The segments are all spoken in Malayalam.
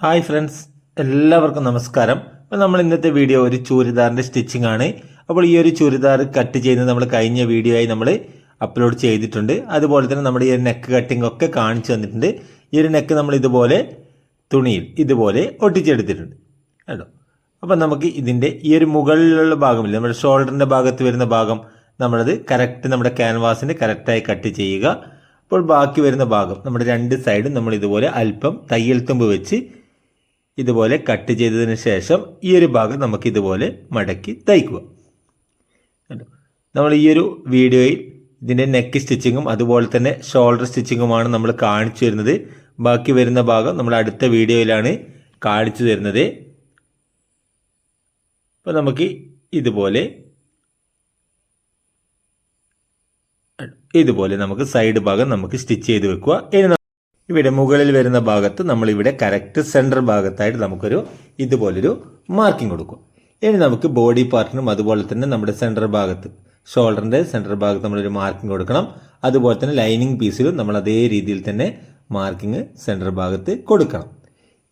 ഹായ് ഫ്രണ്ട്സ് എല്ലാവർക്കും നമസ്കാരം. അപ്പോൾ നമ്മൾ ഇന്നത്തെ വീഡിയോ ഒരു ചുരിദാറിന്റെ സ്റ്റിച്ചിങ് ആണ്. അപ്പോൾ ഈ ഒരു ചുരിദാർ കട്ട് ചെയ്യുന്നത് നമ്മൾ കഴിഞ്ഞ വീഡിയോ ആയി നമ്മൾ അപ്ലോഡ് ചെയ്തിട്ടുണ്ട്. അതുപോലെ തന്നെ നമ്മുടെ ഈ നെക്ക് കട്ടിംഗ് ഒക്കെ കാണിച്ചു തന്നിട്ടുണ്ട്. ഈ ഒരു നെക്ക് നമ്മൾ ഇതുപോലെ തുണിയിൽ ഇതുപോലെ ഒട്ടിച്ചെടുത്തിട്ടുണ്ട്. കേട്ടോ? അപ്പം നമുക്ക് ഇതിന്റെ ഈ ഒരു മുകളിലുള്ള ഭാഗമില്ല? നമ്മുടെ ഷോൾഡറിന്റെ ഭാഗത്ത് വരുന്ന ഭാഗം നമ്മളത് കറക്റ്റ് നമ്മുടെ ക്യാൻവാസിന് കറക്റ്റായി കട്ട് ചെയ്യുക. അപ്പോൾ ബാക്കി വരുന്ന ഭാഗം നമ്മുടെ രണ്ട് സൈഡും നമ്മൾ ഇതുപോലെ അല്പം തയ്യൽ തുമ്പ് വെച്ച് ഇതുപോലെ കട്ട് ചെയ്തതിന് ശേഷം ഈ ഒരു ഭാഗം നമുക്ക് ഇതുപോലെ മടക്കി തയ്ക്കുക. നമ്മൾ ഈ ഒരു വീഡിയോയിൽ ഇതിന്റെ നെക്ക് സ്റ്റിച്ചിങ്ങും അതുപോലെ തന്നെ ഷോൾഡർ സ്റ്റിച്ചിങ്ങുമാണ് നമ്മൾ കാണിച്ചു തരുന്നത്. ബാക്കി വരുന്ന ഭാഗം നമ്മൾ അടുത്ത വീഡിയോയിലാണ് കാണിച്ചു തരുന്നത്. അപ്പോൾ നമുക്ക് ഇതുപോലെ ഇതുപോലെ നമുക്ക് സൈഡ് ഭാഗം നമുക്ക് സ്റ്റിച്ച് ചെയ്ത് വെക്കുക. ഇനി ഇവിടെ മുകളിൽ വരുന്ന ഭാഗത്ത് നമ്മളിവിടെ കറക്റ്റ് സെന്റർ ഭാഗത്തായിട്ട് നമുക്കൊരു ഇതുപോലൊരു മാർക്കിംഗ് കൊടുക്കും. ഇനി നമുക്ക് ബോഡി പാർട്ടിനും അതുപോലെ തന്നെ നമ്മുടെ സെന്റർ ഭാഗത്ത് ഷോൾഡറിന്റെ സെന്റർ ഭാഗത്ത് നമ്മളൊരു മാർക്കിംഗ് കൊടുക്കണം. അതുപോലെ തന്നെ ലൈനിങ് പീസിലും നമ്മൾ അതേ രീതിയിൽ തന്നെ മാർക്കിംഗ് സെന്റർ ഭാഗത്ത് കൊടുക്കണം.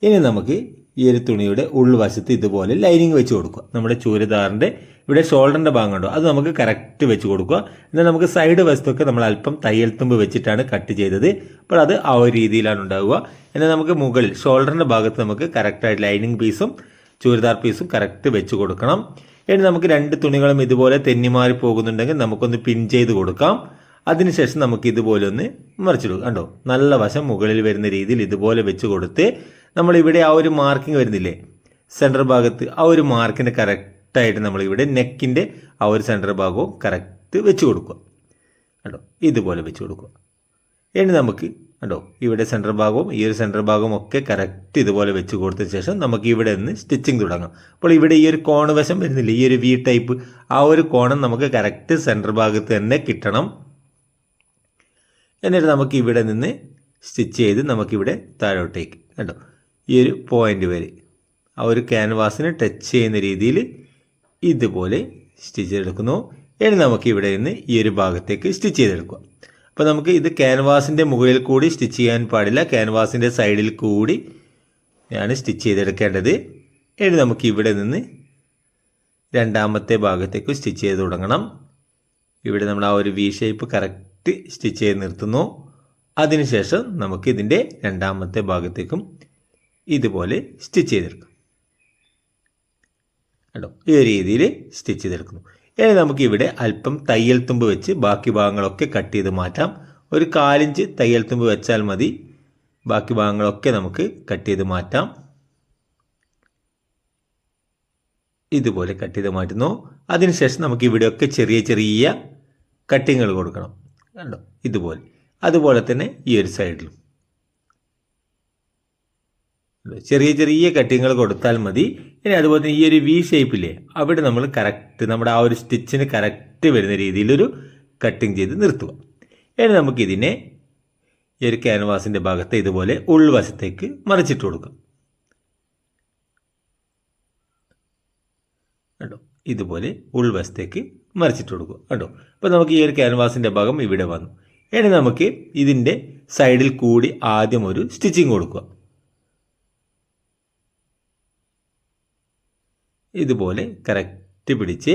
ഇനി നമുക്ക് ഈ ഒരു തുണിയുടെ ഉൾവശത്ത് ഇതുപോലെ ലൈനിങ് വെച്ച് കൊടുക്കുക. നമ്മുടെ ചൂരിദാറിന്റെ ഇവിടെ ഷോൾഡറിന്റെ ഭാഗം ഉണ്ടോ അത് നമുക്ക് കറക്റ്റ് വെച്ച് കൊടുക്കുക. എന്നാൽ നമുക്ക് സൈഡ് വശത്തൊക്കെ നമ്മൾ അല്പം തയ്യൽ തുമ്പ് വെച്ചിട്ടാണ് കട്ട് ചെയ്തത്. അപ്പോൾ അത് ആ ഒരു രീതിയിലാണ് ഉണ്ടാവുക. എന്നാൽ നമുക്ക് മുകളിൽ ഷോൾഡറിന്റെ ഭാഗത്ത് നമുക്ക് കറക്റ്റായിട്ട് ലൈനിങ് പീസും ചുരിദാർ പീസും കറക്റ്റ് വെച്ച് കൊടുക്കണം. ഇനി നമുക്ക് രണ്ട് തുണികളും ഇതുപോലെ തെന്നിമാറി പോകുന്നുണ്ടെങ്കിൽ നമുക്കൊന്ന് പിൻ ചെയ്ത് കൊടുക്കാം. അതിനുശേഷം നമുക്ക് ഇതുപോലെ ഒന്ന് മറിച്ചിടുക കണ്ടോ? നല്ല വശം മുകളിൽ വരുന്ന രീതിയിൽ ഇതുപോലെ വെച്ച് കൊടുത്ത് നമ്മൾ ഇവിടെ ആ ഒരു മാർക്കിംഗ് വരുന്നില്ലേ? സെന്റർ ഭാഗത്ത് ആ ഒരു മാർക്കിന് കറക്റ്റായിട്ട് നമ്മളിവിടെ നെക്കിന്റെ ആ ഒരു സെന്റർ ഭാഗവും കറക്റ്റ് വെച്ച് കൊടുക്കുക. കേട്ടോ ഇതുപോലെ വെച്ച് കൊടുക്കുക. ഇനി നമുക്ക് കേട്ടോ ഇവിടെ സെന്റർ ഭാഗവും ഈ ഒരു സെന്റർ ഭാഗവും ഒക്കെ കറക്റ്റ് ഇതുപോലെ വെച്ച് കൊടുത്ത ശേഷം നമുക്ക് ഇവിടെ നിന്ന് സ്റ്റിച്ചിങ് തുടങ്ങാം. അപ്പോൾ ഇവിടെ ഈ ഒരു കോണ് വശം വരുന്നില്ല? ഈ ഒരു വി ടൈപ്പ് ആ ഒരു കോണം നമുക്ക് കറക്റ്റ് സെന്റർ ഭാഗത്ത് തന്നെ കിട്ടണം. എന്നിട്ട് നമുക്ക് ഇവിടെ നിന്ന് സ്റ്റിച്ച് ചെയ്ത് നമുക്കിവിടെ താഴോട്ടേക്ക് കേട്ടോ ഈ ഒരു പോയിന്റ് വരെ. ആ ഒരു ക്യാൻവാസിന് ടച്ച് ചെയ്യുന്ന രീതിയിൽ ഇതുപോലെ സ്റ്റിച്ച് ചെയ്തെടുക്കുന്നു. ഇനി നമുക്ക് ഇവിടെ നിന്ന് ഈ ഒരു ഭാഗത്തേക്ക് സ്റ്റിച്ച് ചെയ്തെടുക്കുക. അപ്പോൾ നമുക്ക് ഇത് ക്യാൻവാസിന്റെ മുകളിൽ കൂടി സ്റ്റിച്ച് ചെയ്യാൻ പാടില്ല. ക്യാൻവാസിന്റെ സൈഡിൽ കൂടി ഞാൻ സ്റ്റിച്ച് ചെയ്തെടുക്കേണ്ടത്. ഇനി നമുക്ക് ഇവിടെ നിന്ന് രണ്ടാമത്തെ ഭാഗത്തേക്ക് സ്റ്റിച്ച് ചെയ്ത് തുടങ്ങണം. ഇവിടെ നമ്മൾ ആ ഒരു വി ഷേപ്പ് കറക്റ്റ് സ്റ്റിച്ച് ചെയ്ത് നിർത്തുന്നു. അതിനുശേഷം നമുക്ക് ഇതിന്റെ രണ്ടാമത്തെ ഭാഗത്തേക്കും ഇതുപോലെ സ്റ്റിച്ച് ചെയ്തെടുക്കാം. കേട്ടോ ഈ രീതിയിൽ സ്റ്റിച്ച് ചെയ്തെടുക്കുന്നു. ഇനി നമുക്ക് ഇവിടെ അല്പം തയ്യൽ തുമ്പ് വെച്ച് ബാക്കി ഭാഗങ്ങളൊക്കെ കട്ട് ചെയ്ത് മാറ്റാം. ഒരു കാലിഞ്ച് തയ്യൽ തുമ്പ് വെച്ചാൽ മതി. ബാക്കി ഭാഗങ്ങളൊക്കെ നമുക്ക് കട്ട് ചെയ്ത് മാറ്റാം. ഇതുപോലെ കട്ട് ചെയ്ത് മാറ്റുന്നു. അതിനുശേഷം നമുക്ക് ഇവിടെയൊക്കെ ചെറിയ ചെറിയ കട്ടിങ്ങുകൾ കൊടുക്കണം. കണ്ടോ? ഇതുപോലെ. അതുപോലെ തന്നെ ഈ ഒരു സൈഡിലും കണ്ടോ? ചെറിയ ചെറിയ കട്ടിങ്ങുകൾ കൊടുത്താൽ മതി. ഇനി അതുപോലെ തന്നെ ഈ ഒരു വി ഷേപ്പില്ലേ അവിടെ നമ്മൾ കറക്റ്റ് നമ്മുടെ ആ ഒരു സ്റ്റിച്ചിന് കറക്റ്റ് വരുന്ന രീതിയിലൊരു കട്ടിങ് ചെയ്ത് നിർത്തുക. ഇനി നമുക്കിതിനെ ഈ ഒരു ക്യാൻവാസിന്റെ ഭാഗത്ത് ഇതുപോലെ ഉൾവശത്തേക്ക് മറിച്ചിട്ട് കൊടുക്കാം. കേട്ടോ ഇതുപോലെ ഉൾവശത്തേക്ക് മറിച്ചിട്ട് കൊടുക്കുക. കേട്ടോ അപ്പോൾ നമുക്ക് ഈ ഒരു ക്യാൻവാസിന്റെ ഭാഗം ഇവിടെ വന്നു. ഇനി നമുക്ക് ഇതിന്റെ സൈഡിൽ കൂടി ആദ്യം ഒരു സ്റ്റിച്ചിങ് കൊടുക്കുക. ഇതുപോലെ കറക്റ്റ് പിടിച്ച്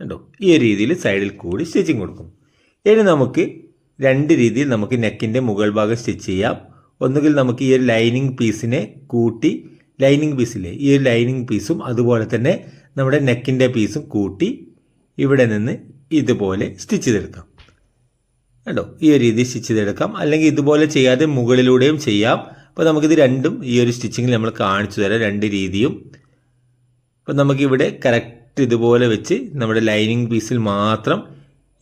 കണ്ടോ? ഈ രീതിയിൽ സൈഡിൽ കൂടി സ്റ്റിച്ചിങ് കൊടുക്കും. ഇനി നമുക്ക് രണ്ട് രീതിയിൽ നമുക്ക് നെക്കിന്റെ മുകൾ ഭാഗം സ്റ്റിച്ച് ചെയ്യാം. ഒന്നുകിൽ നമുക്ക് ഈ ഒരു ലൈനിങ് പീസിനെ കൂട്ടി ലൈനിങ് പീസിലെ ഈ ഒരു ലൈനിങ് പീസും അതുപോലെ തന്നെ നമ്മുടെ നെക്കിന്റെ പീസും കൂട്ടി ഇവിടെ നിന്ന് ഇതുപോലെ സ്റ്റിച്ച് ചെയ്തെടുക്കാം. കണ്ടോ? ഈ ഒരു രീതിയിൽ സ്റ്റിച്ച് ചെയ്തെടുക്കാം. അല്ലെങ്കിൽ ഇതുപോലെ ചെയ്യാതെ മുകളിലൂടെയും ചെയ്യാം. അപ്പോൾ നമുക്കിത് രണ്ടും ഈ ഒരു സ്റ്റിച്ചിങ്ങിൽ നമ്മൾ കാണിച്ചു തരാം രണ്ട് രീതിയും. അപ്പോൾ നമുക്കിവിടെ കറക്റ്റ് ഇതുപോലെ വെച്ച് നമ്മുടെ ലൈനിങ് പീസിൽ മാത്രം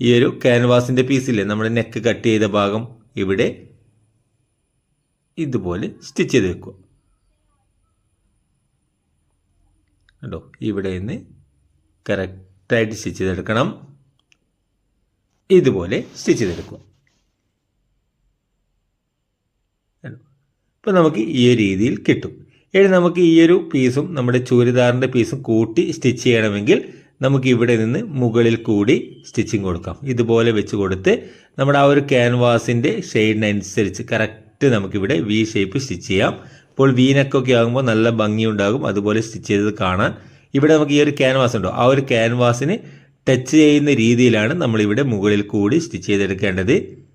ഈ ഒരു ക്യാൻവാസിന്റെ പീസില്ലേ നമ്മുടെ നെക്ക് കട്ട് ചെയ്ത ഭാഗം ഇവിടെ ഇതുപോലെ സ്റ്റിച്ച് ചെയ്ത് വെക്കുക. കണ്ടോ? ഇവിടെ നിന്ന് കറക്റ്റായിട്ട് സ്റ്റിച്ച് ചെയ്തെടുക്കണം. ഇതുപോലെ സ്റ്റിച്ച് ചെയ്തെടുക്കുക? അപ്പോൾ നമുക്ക് ഈ ഒരു രീതിയിൽ കിട്ടും. ഇനി നമുക്ക് ഈ ഒരു പീസും നമ്മുടെ ചൂരിദാറിന്റെ പീസും കൂട്ടി സ്റ്റിച്ച് ചെയ്യണമെങ്കിൽ നമുക്ക് ഇവിടെ നിന്ന് മുകളിൽ കൂടി സ്റ്റിച്ചിങ് കൊടുക്കാം. ഇതുപോലെ വെച്ച് കൊടുത്ത് നമ്മുടെ ആ ഒരു ക്യാൻവാസിന്റെ ഷെയ്ഡിനനുസരിച്ച് കറക്റ്റ് നമുക്കിവിടെ വി ഷേപ്പ് സ്റ്റിച്ച് ചെയ്യാം. ഇപ്പോൾ വീനക്കൊക്കെ ആകുമ്പോൾ നല്ല ഭംഗിയുണ്ടാകും. അതുപോലെ സ്റ്റിച്ച് ചെയ്തത് കാണാൻ. ഇവിടെ നമുക്ക് ഈ ഒരു ക്യാൻവാസ് ഉണ്ടോ? ആ ഒരു ക്യാൻവാസിന് ടച്ച് ചെയ്യുന്ന രീതിയിലാണ് നമ്മളിവിടെ മുകളിൽ കൂടി സ്റ്റിച്ച് ചെയ്തെടുക്കേണ്ടത്.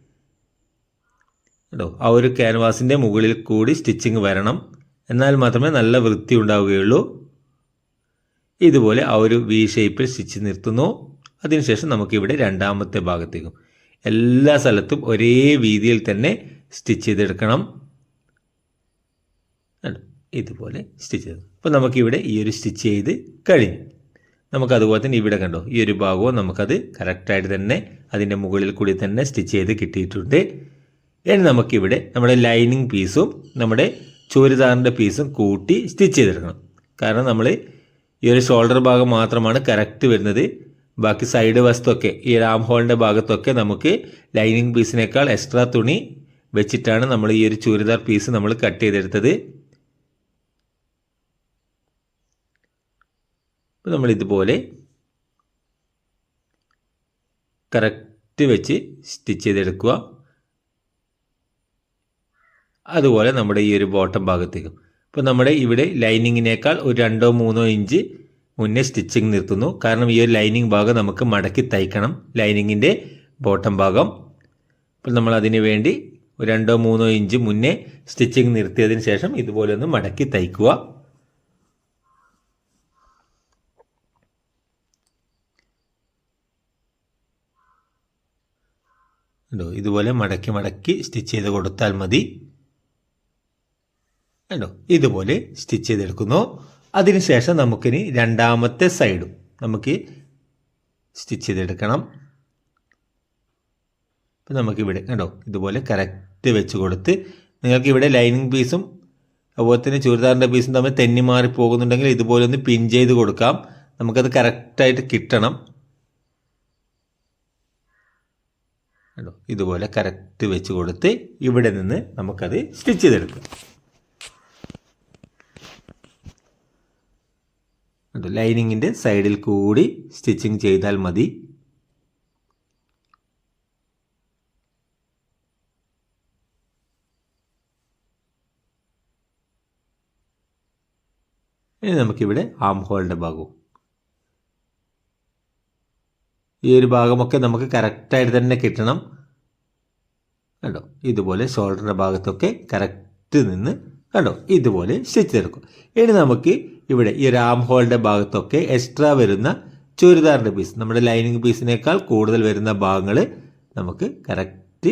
കേട്ടോ ആ ഒരു ക്യാൻവാസിന്റെ മുകളിൽ കൂടി സ്റ്റിച്ചിങ് വരണം. എന്നാൽ മാത്രമേ നല്ല വൃത്തി ഉണ്ടാവുകയുള്ളൂ. ഇതുപോലെ ആ ഒരു വി ഷേപ്പിൽ സ്റ്റിച്ച് നിർത്തുന്നു. അതിനുശേഷം നമുക്കിവിടെ രണ്ടാമത്തെ ഭാഗത്തേക്കും എല്ലാ സ്ഥലത്തും ഒരേ വീതിയിൽ തന്നെ സ്റ്റിച്ച് ചെയ്തെടുക്കണം? ഇതുപോലെ സ്റ്റിച്ച് ചെയ്തു. അപ്പോൾ നമുക്കിവിടെ ഈ ഒരു സ്റ്റിച്ച് ചെയ്ത് കഴിഞ്ഞു. നമുക്കതുപോലെ തന്നെ ഇവിടെ കണ്ടോ? ഈ ഒരു ഭാഗവും നമുക്കത് കറക്റ്റായിട്ട് തന്നെ അതിന്റെ മുകളിൽ കൂടി തന്നെ സ്റ്റിച്ച് ചെയ്ത് കിട്ടിയിട്ടുണ്ട്. ഇനി നമുക്കിവിടെ നമ്മുടെ ലൈനിങ് പീസും നമ്മുടെ ചൂരിദാറിന്റെ പീസും കൂട്ടി സ്റ്റിച്ച് ചെയ്തെടുക്കണം. കാരണം നമ്മൾ ഈ ഒരു ഷോൾഡർ ഭാഗം മാത്രമാണ് കറക്റ്റ് വരുന്നത്. ബാക്കി സൈഡ് വസ്തുവൊക്കെ ഈ റാം ഹോളിന്റെ ഭാഗത്തൊക്കെ നമുക്ക് ലൈനിങ് പീസിനേക്കാൾ എക്സ്ട്രാ തുണി വെച്ചിട്ടാണ് നമ്മൾ ഈ ഒരു ചൂരിദാർ പീസ് നമ്മൾ കട്ട് ചെയ്തെടുത്തത്. നമ്മൾ ഇതുപോലെ കറക്റ്റ് വെച്ച് സ്റ്റിച്ച് ചെയ്തെടുക്കുക. അതുപോലെ നമ്മുടെ ഈ ഒരു ബോട്ടം ഭാഗത്തേക്കും. ഇപ്പോൾ നമ്മുടെ ഇവിടെ ലൈനിങ്ങിനേക്കാൾ ഒരു രണ്ടോ മൂന്നോ ഇഞ്ച് മുന്നേ സ്റ്റിച്ചിങ് നിർത്തുന്നു. കാരണം ഈ ഒരു ലൈനിങ് ഭാഗം നമുക്ക് മടക്കി തയ്ക്കണം. ലൈനിങ്ങിന്റെ ബോട്ടം ഭാഗം. അപ്പോൾ നമ്മൾ അതിന് വേണ്ടി രണ്ടോ മൂന്നോ ഇഞ്ച് മുന്നേ സ്റ്റിച്ചിങ് നിർത്തിയതിന് ശേഷം ഇതുപോലെ ഒന്ന് മടക്കി തയ്ക്കുക. ഇതുപോലെ മടക്കി മടക്കി സ്റ്റിച്ച് ചെയ്ത് കൊടുത്താൽ മതി. കണ്ടോ? ഇതുപോലെ സ്റ്റിച്ച് ചെയ്തെടുക്കുന്നു. അതിനുശേഷം നമുക്കിനി രണ്ടാമത്തെ സൈഡും നമുക്ക് സ്റ്റിച്ച് ചെയ്തെടുക്കണം. അപ്പം നമുക്കിവിടെ കണ്ടോ? ഇതുപോലെ കറക്റ്റ് വെച്ച് കൊടുത്ത് നിങ്ങൾക്ക് ഇവിടെ ലൈനിങ് പീസും അതുപോലെ തന്നെ ചുരിദാറിന്റെ പീസും തമ്മിൽ തെന്നി മാറി പോകുന്നുണ്ടെങ്കിൽ ഇതുപോലെ ഒന്ന് പിൻ ചെയ്ത് കൊടുക്കാം. നമുക്കത് കറക്റ്റായിട്ട് കിട്ടണം. കണ്ടോ? ഇതുപോലെ കറക്റ്റ് വെച്ച് കൊടുത്ത് ഇവിടെ നിന്ന് നമുക്കത് സ്റ്റിച്ച് ചെയ്തെടുക്കാം. ലൈനിങ്ങിന്റെ സൈഡിൽ കൂടി സ്റ്റിച്ചിങ് ചെയ്താൽ മതി. ഇനി നമുക്കിവിടെ ആം ഹോളിന്റെ ഭാഗവും. ഈ ഒരു ഭാഗമൊക്കെ നമുക്ക് കറക്റ്റായിട്ട് തന്നെ കിട്ടണം. കേട്ടോ ഇതുപോലെ ഷോൾഡറിന്റെ ഭാഗത്തൊക്കെ കറക്റ്റ് നിന്ന് കണ്ടോ? ഇതുപോലെ സ്റ്റിച്ച് തീർക്കും ഇനി നമുക്ക് ഇവിടെ ഈ റാം ഹോളിന്റെ ഭാഗത്തൊക്കെ എക്സ്ട്രാ വരുന്ന ചുരിദാറിന്റെ പീസ് നമ്മുടെ ലൈനിങ് പീസിനേക്കാൾ കൂടുതൽ വരുന്ന ഭാഗങ്ങൾ നമുക്ക് കറക്റ്റ്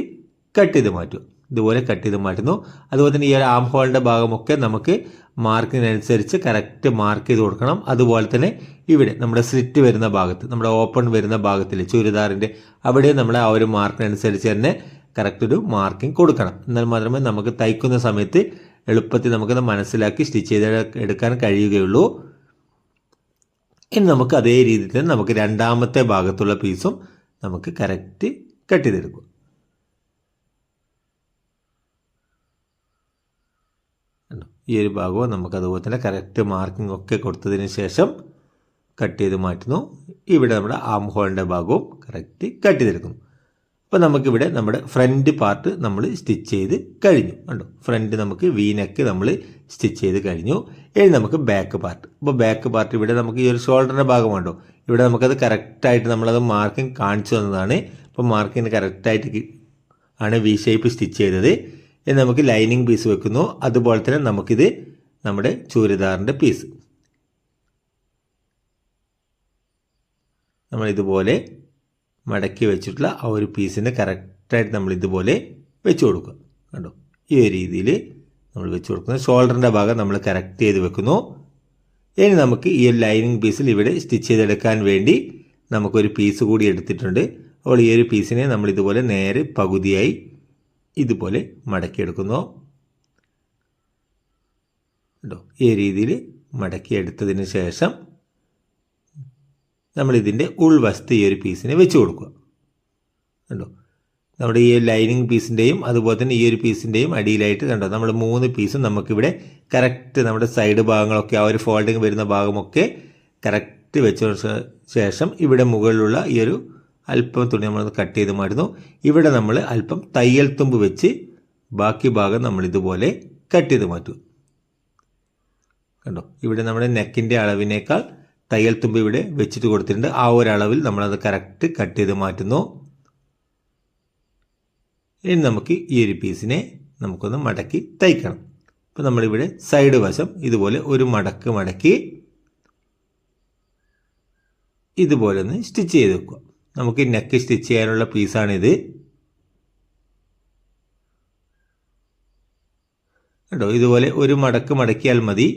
കട്ട് ചെയ്ത് മാറ്റും. ഇതുപോലെ കട്ട് ചെയ്ത് മാറ്റുന്നു. അതുപോലെ തന്നെ ഈ ഒരു ആം ഹോളിന്റെ ഭാഗമൊക്കെ നമുക്ക് മാർക്കിനനുസരിച്ച് കറക്റ്റ് മാർക്ക് ചെയ്ത് കൊടുക്കണം. അതുപോലെ തന്നെ ഇവിടെ നമ്മുടെ സ്ലിറ്റ് വരുന്ന ഭാഗത്ത് നമ്മുടെ ഓപ്പൺ വരുന്ന ഭാഗത്തിൽ ചുരിദാറിന്റെ അവിടെ നമ്മൾ ആ ഒരു മാർക്കിനനുസരിച്ച് തന്നെ കറക്റ്റ് ഒരു മാർക്കിംഗ് കൊടുക്കണം. എന്നാൽ മാത്രമേ നമുക്ക് തയ്ക്കുന്ന സമയത്ത് എളുപ്പത്തിൽ നമുക്കത് മനസ്സിലാക്കി സ്റ്റിച്ച് ചെയ്ത് എടുക്കാൻ കഴിയുകയുള്ളൂ. ഇനി നമുക്ക് അതേ രീതിയിൽ തന്നെ നമുക്ക് രണ്ടാമത്തെ ഭാഗത്തുള്ള പീസും നമുക്ക് കറക്റ്റ് കട്ട് ചെയ്തെടുക്കും? ഈ ഒരു ഭാഗവും നമുക്ക് അതുപോലെ തന്നെ കറക്റ്റ് മാർക്കിംഗ് ഒക്കെ കൊടുത്തതിന് ശേഷം കട്ട് ചെയ്ത് മാറ്റുന്നു. ഇവിടെ നമ്മുടെ ആം ഹോളിന്റെ ഭാഗവും കറക്റ്റ് കട്ട് ചെയ്തെടുക്കുന്നു. അപ്പോൾ നമുക്കിവിടെ നമ്മുടെ ഫ്രണ്ട് പാർട്ട് നമ്മൾ സ്റ്റിച്ച് ചെയ്ത് കഴിഞ്ഞു. കണ്ടോ? ഫ്രണ്ട് നമുക്ക് വീനക്ക് നമ്മൾ സ്റ്റിച്ച് ചെയ്ത് കഴിഞ്ഞു. ഇനി നമുക്ക് ബാക്ക് പാർട്ട് അപ്പോൾ ബാക്ക് പാർട്ട് ഇവിടെ നമുക്ക് ഈ ഒരു ഷോൾഡറിന്റെ ഭാഗമുണ്ടോ ഇവിടെ നമുക്കത് കറക്റ്റായിട്ട് നമ്മളത് മാർക്കിംഗ് കാണിച്ചു തന്നതാണ്. അപ്പോൾ മാർക്കിംഗ് കറക്റ്റായിട്ട് ആണ് വി ഷേപ്പ് സ്റ്റിച്ച് ചെയ്തത്. ഇനി നമുക്ക് ലൈനിങ് പീസ് വെക്കുന്നു. അതുപോലെ തന്നെ നമുക്കിത് നമ്മുടെ ചൂരിദാറിന്റെ പീസ് നമ്മൾ ഇതുപോലെ മടക്കി വെച്ചിട്ടുള്ള ആ ഒരു പീസിനെ കറക്റ്റായിട്ട് നമ്മൾ ഇതുപോലെ വെച്ച് കൊടുക്കുക. കണ്ടോ? ഈ ഒരു രീതിയിൽ നമ്മൾ വെച്ച് കൊടുക്കുന്നു. ഷോൾഡറിന്റെ ഭാഗം നമ്മൾ കറക്റ്റ് ചെയ്ത് വെക്കുന്നു. ഇനി നമുക്ക് ഈ ഒരു ലൈനിങ് പീസിൽ ഇവിടെ സ്റ്റിച്ച് ചെയ്തെടുക്കാൻ വേണ്ടി നമുക്കൊരു പീസ് കൂടി എടുത്തിട്ടുണ്ട്. അപ്പോൾ ഈ ഒരു പീസിനെ നമ്മൾ ഇതുപോലെ നേരെ പകുതിയായി ഇതുപോലെ മടക്കിയെടുക്കുന്നു. കേട്ടോ ഈ രീതിയിൽ മടക്കിയെടുത്തതിന് ശേഷം നമ്മളിതിന്റെ ഉൾവശത്ത് ഈ ഒരു പീസിനെ വെച്ച് കൊടുക്കുക. കണ്ടോ? നമ്മുടെ ഈ ലൈനിങ് പീസിന്റെയും അതുപോലെ തന്നെ ഈ ഒരു പീസിന്റെയും അടിയിലായിട്ട് കണ്ടോ? നമ്മൾ മൂന്ന് പീസും നമുക്കിവിടെ കറക്റ്റ് നമ്മുടെ സൈഡ് ഭാഗങ്ങളൊക്കെ ആ ഒരു ഫോൾഡിങ് വരുന്ന ഭാഗമൊക്കെ കറക്റ്റ് വെച്ച ശേഷം ഇവിടെ മുകളിലുള്ള ഈ ഒരു അല്പം തുണി നമ്മൾ കട്ട് ചെയ്ത് മാറ്റുന്നു. ഇവിടെ നമ്മൾ അല്പം തയ്യൽ തുമ്പ് വെച്ച് ബാക്കി ഭാഗം നമ്മൾ ഇതുപോലെ കട്ട് ചെയ്ത് മാറ്റും കണ്ടോ? ഇവിടെ നമ്മുടെ നെക്കിന്റെ അളവിനേക്കാൾ തയ്യൽ തുമ്പ് ഇവിടെ വെച്ചിട്ട് കൊടുത്തിട്ടുണ്ട്. ആ ഒരു അളവിൽ നമ്മളത് കറക്റ്റ് കട്ട് ചെയ്ത് മാറ്റുന്നു. ഇനി നമുക്ക് ഈ ഒരു പീസിനെ നമുക്കൊന്ന് മടക്കി തയ്ക്കണം. അപ്പോൾ നമ്മളിവിടെ സൈഡ് വശം ഇതുപോലെ ഒരു മടക്ക് മടക്കി ഇതുപോലെ ഒന്ന് സ്റ്റിച്ച് ചെയ്ത് വെക്കുക. നമുക്ക് നെക്ക് സ്റ്റിച്ച് ചെയ്യാനുള്ള പീസാണിത് കേട്ടോ ഇതുപോലെ ഒരു മടക്ക് മടക്കിയാൽ മതി.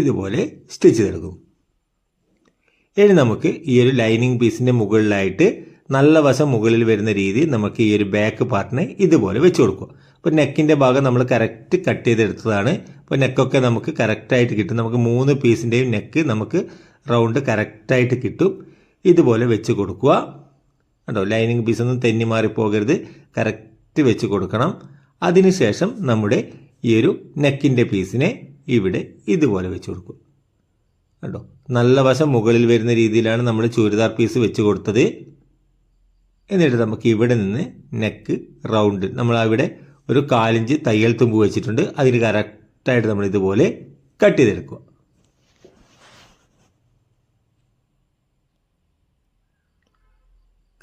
ഇതുപോലെ സ്റ്റിച്ച് ചെയ്തെടുക്കും. ഇനി നമുക്ക് ഈ ഒരു ലൈനിങ് പീസിന്റെ മുകളിലായിട്ട് നല്ല വശം മുകളിൽ വരുന്ന രീതിയിൽ നമുക്ക് ഈ ഒരു ബാക്ക് പാർട്ടിനെ ഇതുപോലെ വെച്ച് കൊടുക്കുക. അപ്പോൾ നെക്കിന്റെ ഭാഗം നമ്മൾ കറക്റ്റ് കട്ട് ചെയ്തെടുത്തതാണ്. അപ്പോൾ നെക്കൊക്കെ നമുക്ക് കറക്റ്റായിട്ട് കിട്ടും. നമുക്ക് മൂന്ന് പീസിന്റെയും നെക്ക് നമുക്ക് റൗണ്ട് കറക്റ്റായിട്ട് കിട്ടും. ഇതുപോലെ വെച്ച് കൊടുക്കുക. കേട്ടോ ലൈനിങ് പീസൊന്നും തെന്നി മാറി പോകരുത് കറക്റ്റ് വെച്ച് കൊടുക്കണം. അതിനുശേഷം നമ്മുടെ ഈ ഒരു നെക്കിന്റെ പീസിനെ ഇവിടെ ഇതുപോലെ വെച്ച് കൊടുക്കും. കേട്ടോ നല്ല വശം മുകളിൽ വരുന്ന രീതിയിലാണ് നമ്മൾ ചുരിദാർ പീസ് വെച്ച് കൊടുത്തത്. എന്നിട്ട് നമുക്ക് ഇവിടെ നിന്ന് നെക്ക് റൗണ്ട് നമ്മൾ അവിടെ ഒരു കാലിഞ്ച് തയ്യൽ തുമ്പ് വെച്ചിട്ടുണ്ട്. അതിന് കറക്റ്റായിട്ട് നമ്മൾ ഇതുപോലെ കട്ട് ചെയ്തെടുക്കുക.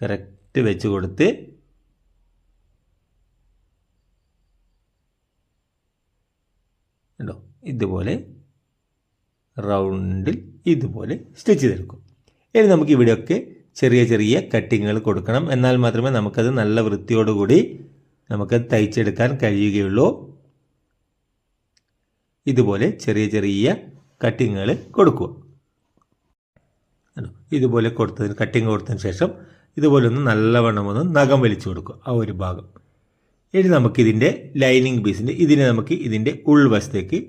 കറക്റ്റ് വെച്ച് കൊടുത്ത് കണ്ടോ? ഇതുപോലെ റൗണ്ടിൽ ഇതുപോലെ സ്റ്റിച്ച് ചെയ്തെടുക്കും. ഇനി നമുക്ക് ഇവിടെയൊക്കെ ചെറിയ ചെറിയ കട്ടിങ്ങുകൾ കൊടുക്കണം. എന്നാൽ മാത്രമേ നമുക്കത് നല്ല വൃത്തിയോടുകൂടി നമുക്കത് തയ്ച്ചെടുക്കാൻ കഴിയുകയുള്ളൂ. ഇതുപോലെ ചെറിയ ചെറിയ കട്ടിങ്ങുകൾ കൊടുക്കുക? ഇതുപോലെ കൊടുത്തതിന് കട്ടിങ് കൊടുത്തതിന് ശേഷം ഇതുപോലെ ഒന്ന് നല്ലവണ്ണം ഒന്ന് നഖം വലിച്ചു കൊടുക്കുക. ആ ഒരു ഭാഗം. ഇനി നമുക്കിതിന്റെ ലൈനിങ് പീസിന്റെ ഇതിനെ നമുക്ക് ഇതിന്റെ ഉൾവശത്തേക്ക്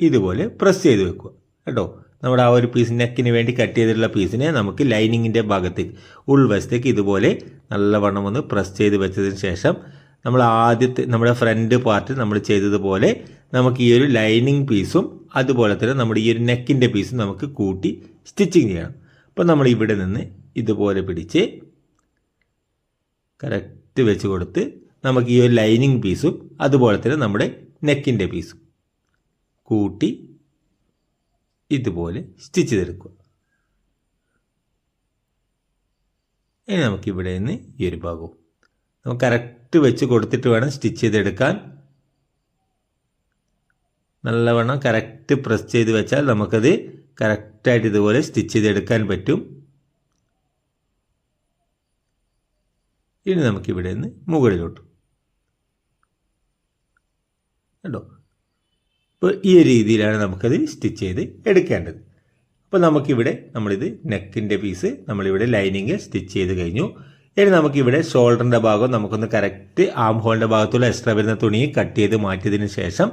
ഇതുപോലെ പ്രസ് ചെയ്ത് വെക്കുക. കേട്ടോ? നമ്മുടെ ആ ഒരു പീസ് നെക്കിന് വേണ്ടി കട്ട് ചെയ്തിട്ടുള്ള പീസിനെ നമുക്ക് ലൈനിങ്ങിന്റെ ഭാഗത്തേക്ക് ഉൾവശത്തേക്ക് ഇതുപോലെ നല്ലവണ്ണം ഒന്ന് പ്രസ് ചെയ്ത് വെച്ചതിന് ശേഷം നമ്മൾ ആദ്യത്തെ നമ്മുടെ ഫ്രണ്ട് പാർട്ട് നമ്മൾ ചെയ്തതുപോലെ നമുക്ക് ഈ ഒരു ലൈനിങ് പീസും അതുപോലെ തന്നെ നമ്മുടെ ഈ ഒരു നെക്കിന്റെ പീസും നമുക്ക് കൂട്ടി സ്റ്റിച്ചിങ് ചെയ്യണം. അപ്പോൾ നമ്മൾ ഇവിടെ നിന്ന് ഇതുപോലെ പിടിച്ച് കറക്റ്റ് വെച്ച് കൊടുത്ത് നമുക്ക് ഈ ഒരു ലൈനിങ് പീസും അതുപോലെ തന്നെ നമ്മുടെ നെക്കിന്റെ പീസും കൂട്ടി ഇതുപോലെ സ്റ്റിച്ച് ചെയ്തെടുക്കുക. ഇനി നമുക്കിവിടെ നിന്ന് ഈ ഒരു ഭാഗവും നമുക്ക് കറക്റ്റ് വെച്ച് കൊടുത്തിട്ട് വേണം സ്റ്റിച്ച് ചെയ്തെടുക്കാൻ. നല്ലവണ്ണം കറക്റ്റ് പ്രസ് ചെയ്ത് വെച്ചാൽ നമുക്കത് കറക്റ്റായിട്ട് ഇതുപോലെ സ്റ്റിച്ച് ചെയ്തെടുക്കാൻ പറ്റും. ഇനി നമുക്കിവിടെ നിന്ന് മുകളിലോട്ട് കണ്ടോ? അപ്പോൾ ഈ രീതിയിലാണ് നമുക്കത് സ്റ്റിച്ച് ചെയ്ത് എടുക്കേണ്ടത്. അപ്പോൾ നമുക്കിവിടെ നമ്മളിത് നെക്കിന്റെ പീസ് നമ്മളിവിടെ ലൈനിങ് സ്റ്റിച്ച് ചെയ്ത് കഴിഞ്ഞു. ഇനി നമുക്കിവിടെ ഷോൾഡറിന്റെ ഭാഗം നമുക്കൊന്ന് കറക്റ്റ് ആം ഹോളിന്റെ ഭാഗത്തുള്ള എക്സ്ട്രാ വരുന്ന തുണി കട്ട് ചെയ്ത് മാറ്റിയതിന് ശേഷം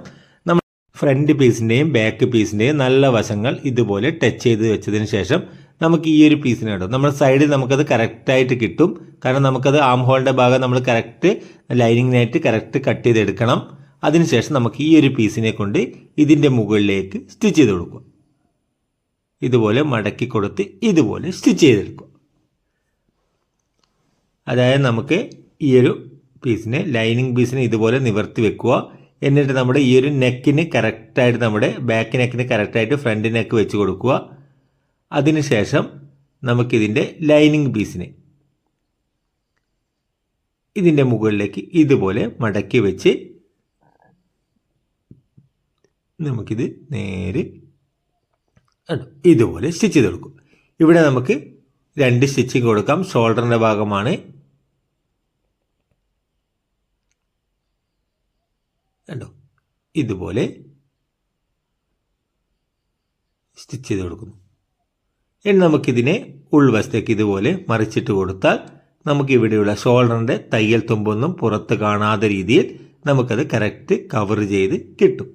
നമ്മൾ ഫ്രണ്ട് പീസിന്റെയും ബാക്ക് പീസിന്റെയും നല്ല വശങ്ങൾ ഇതുപോലെ ടച്ച് ചെയ്ത് വെച്ചതിന് ശേഷം നമുക്ക് ഈ ഒരു പീസിന് കിട്ടും നമ്മുടെ സൈഡിൽ നമുക്കത് കറക്റ്റായിട്ട് കിട്ടും. കാരണം നമുക്കത് ആം ഹോളിന്റെ ഭാഗം നമ്മൾ കറക്റ്റ് ലൈനിങ്ങിനായിട്ട് കറക്റ്റ് കട്ട് ചെയ്തെടുക്കണം. അതിനുശേഷം നമുക്ക് ഈ ഒരു പീസിനെ കൊണ്ട് ഇതിന്റെ മുകളിലേക്ക് സ്റ്റിച്ച് ചെയ്ത് കൊടുക്കുക. ഇതുപോലെ മടക്കി കൊടുത്ത് ഇതുപോലെ സ്റ്റിച്ച് ചെയ്തെടുക്കുക. അതായത് നമുക്ക് ഈ ഒരു പീസിനെ ലൈനിങ് പീസിനെ ഇതുപോലെ നിവർത്തി വെക്കുക. എന്നിട്ട് നമ്മുടെ ഈ ഒരു നെക്കിന് കറക്റ്റായിട്ട് നമ്മുടെ ബാക്ക് നെക്കിന് കറക്റ്റായിട്ട് ഫ്രണ്ട് നെക്ക് വെച്ച് കൊടുക്കുക. അതിനുശേഷം നമുക്കിതിന്റെ ലൈനിങ് പീസിനെ ഇതിന്റെ മുകളിലേക്ക് ഇതുപോലെ മടക്കി വെച്ച് നമുക്കിത് നേരെ ഇതുപോലെ സ്റ്റിച്ച് ചെയ്ത് കൊടുക്കും ഇവിടെ നമുക്ക് രണ്ട് സ്റ്റിച്ചിങ് കൊടുക്കാം. ഷോൾഡറിന്റെ ഭാഗമാണ്. കണ്ടോ? ഇതുപോലെ സ്റ്റിച്ച് ചെയ്ത് കൊടുക്കുന്നു ഇനി നമുക്കിതിനെ ഉൾവശത്തേക്ക് ഇതുപോലെ മറിച്ചിട്ട് കൊടുത്താൽ നമുക്ക് ഇവിടെയുള്ള ഷോൾഡറിന്റെ തയ്യൽ തുമ്പൊന്നും പുറത്ത് കാണാത്ത രീതിയിൽ നമുക്കത് കറക്റ്റ് കവർ ചെയ്ത് കിട്ടും.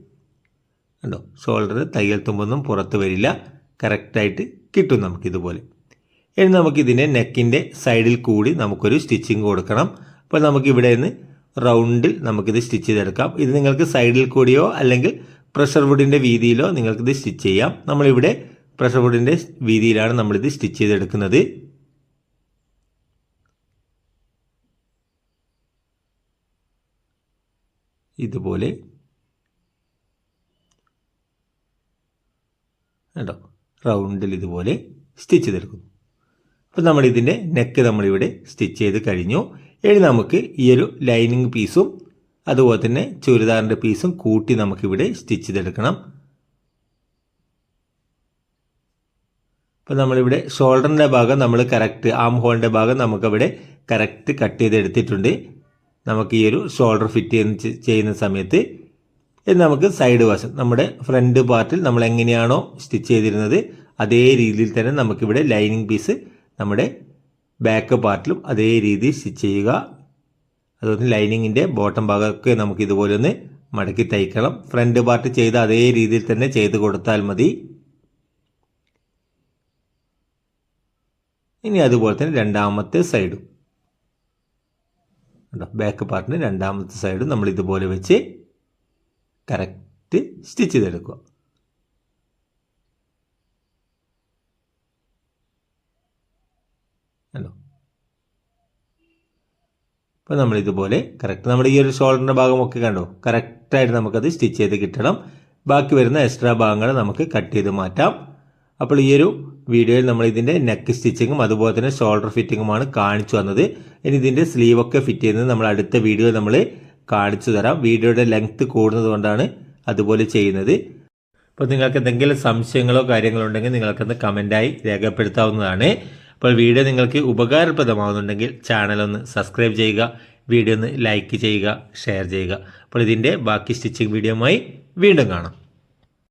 കണ്ടോ? ഷോൾഡർ തയ്യൽ തുമ്പൊന്നും പുറത്ത് വരില്ല. കറക്റ്റായിട്ട് കിട്ടും നമുക്കിതുപോലെ ഇനി നമുക്കിതിനെ നെക്കിന്റെ സൈഡിൽ കൂടി നമുക്കൊരു സ്റ്റിച്ചിങ് കൊടുക്കണം. അപ്പോൾ നമുക്കിവിടെ നിന്ന് റൗണ്ടിൽ നമുക്കിത് സ്റ്റിച്ച് ചെയ്തെടുക്കാം. ഇത് നിങ്ങൾക്ക് സൈഡിൽ കൂടിയോ അല്ലെങ്കിൽ പ്രഷർ വുഡിന്റെ വീതിയിലോ നിങ്ങൾക്കിത് സ്റ്റിച്ച് ചെയ്യാം. നമ്മളിവിടെ പ്രഷർ വുഡിന്റെ വീതിയിലാണ് നമ്മളിത് സ്റ്റിച്ച് ചെയ്തെടുക്കുന്നത്. ഇതുപോലെ കേട്ടോ റൗണ്ടിൽ ഇതുപോലെ സ്റ്റിച്ച് ചെയ്തെടുക്കുന്നു. അപ്പോൾ നമ്മൾ ഇതിന്റെ നെക്ക് നമ്മളിവിടെ സ്റ്റിച്ച് ചെയ്ത് കഴിഞ്ഞു. ഇനി നമുക്ക് ഈ ഒരു ലൈനിങ് പീസും അതുപോലെ തന്നെ ചുരിദാറിന്റെ പീസും കൂട്ടി നമുക്കിവിടെ സ്റ്റിച്ച് ചെയ്തെടുക്കണം. അപ്പം നമ്മളിവിടെ ഷോൾഡറിന്റെ ഭാഗം നമ്മൾ കറക്റ്റ് ആം ഹോളിന്റെ ഭാഗം നമുക്കവിടെ കറക്റ്റ് കട്ട് ചെയ്തെടുത്തിട്ടുണ്ട്. നമുക്ക് ഈ ഒരു ഷോൾഡർ ഫിറ്റ് ചെയ്യുന്ന സമയത്ത് ഇത് നമുക്ക് സൈഡ് വശം നമ്മുടെ ഫ്രണ്ട് പാർട്ടിൽ നമ്മൾ എങ്ങനെയാണോ സ്റ്റിച്ച് ചെയ്തിരുന്നത് അതേ രീതിയിൽ തന്നെ നമുക്കിവിടെ ലൈനിങ് പീസ് നമ്മുടെ ബാക്ക് പാർട്ടിലും അതേ രീതിയിൽ സ്റ്റിച്ച് ചെയ്യുക. അതുപോലെ ലൈനിങ്ങിന്റെ ബോട്ടം ഭാഗമൊക്കെ നമുക്ക് ഇതുപോലെ ഒന്ന് മടക്കി തയ്ക്കണം. ഫ്രണ്ട് പാർട്ട് ചെയ്ത അതേ രീതിയിൽ തന്നെ ചെയ്ത് കൊടുത്താൽ മതി. ഇനി അതുപോലെ തന്നെ രണ്ടാമത്തെ സൈഡും ബാക്ക് പാർട്ടിന് രണ്ടാമത്തെ സൈഡും നമ്മൾ ഇതുപോലെ വെച്ച് കറക്റ്റ് സ്റ്റിച്ച് ചെയ്തെടുക്കുക. കണ്ടോ? നമ്മൾ ഇതുപോലെ കറക്റ്റ് നമ്മുടെ ഈ ഒരു ഷോൾഡറിന്റെ ഭാഗമൊക്കെ കണ്ടോ? കറക്റ്റായിട്ട് നമുക്കത് സ്റ്റിച്ച് ചെയ്ത് കിട്ടണം. ബാക്കി വരുന്ന എക്സ്ട്രാ ഭാഗങ്ങൾ നമുക്ക് കട്ട് ചെയ്ത് മാറ്റാം. അപ്പോൾ ഈ ഒരു വീഡിയോയിൽ നമ്മൾ ഇതിന്റെ നെക്ക് സ്റ്റിച്ചിങ്ങും അതുപോലെ തന്നെ ഷോൾഡർ ഫിറ്റിങ്ങുമാണ് കാണിച്ചു വന്നത് ഇനി ഇതിന്റെ സ്ലീവൊക്കെ ഫിറ്റ് ചെയ്യുന്നത് നമ്മൾ അടുത്ത വീഡിയോ നമ്മൾ കാണിച്ചു തരാം. വീഡിയോയുടെ ലെങ്ത് കൂടുന്നത് കൊണ്ടാണ് അതുപോലെ ചെയ്യുന്നത്. അപ്പോൾ നിങ്ങൾക്ക് എന്തെങ്കിലും സംശയങ്ങളോ കാര്യങ്ങളോ ഉണ്ടെങ്കിൽ നിങ്ങൾക്കൊന്ന് കമന്റായി രേഖപ്പെടുത്താവുന്നതാണ്. അപ്പോൾ വീഡിയോ നിങ്ങൾക്ക് ഉപകാരപ്രദമാകുന്നുണ്ടെങ്കിൽ ചാനൽ ഒന്ന് സബ്സ്ക്രൈബ് ചെയ്യുക വീഡിയോ ഒന്ന് ലൈക്ക് ചെയ്യുക ഷെയർ ചെയ്യുക. അപ്പോൾ ഇതിന്റെ ബാക്കി സ്റ്റിച്ചിങ് വീഡിയോയുമായി വീണ്ടും കാണാം.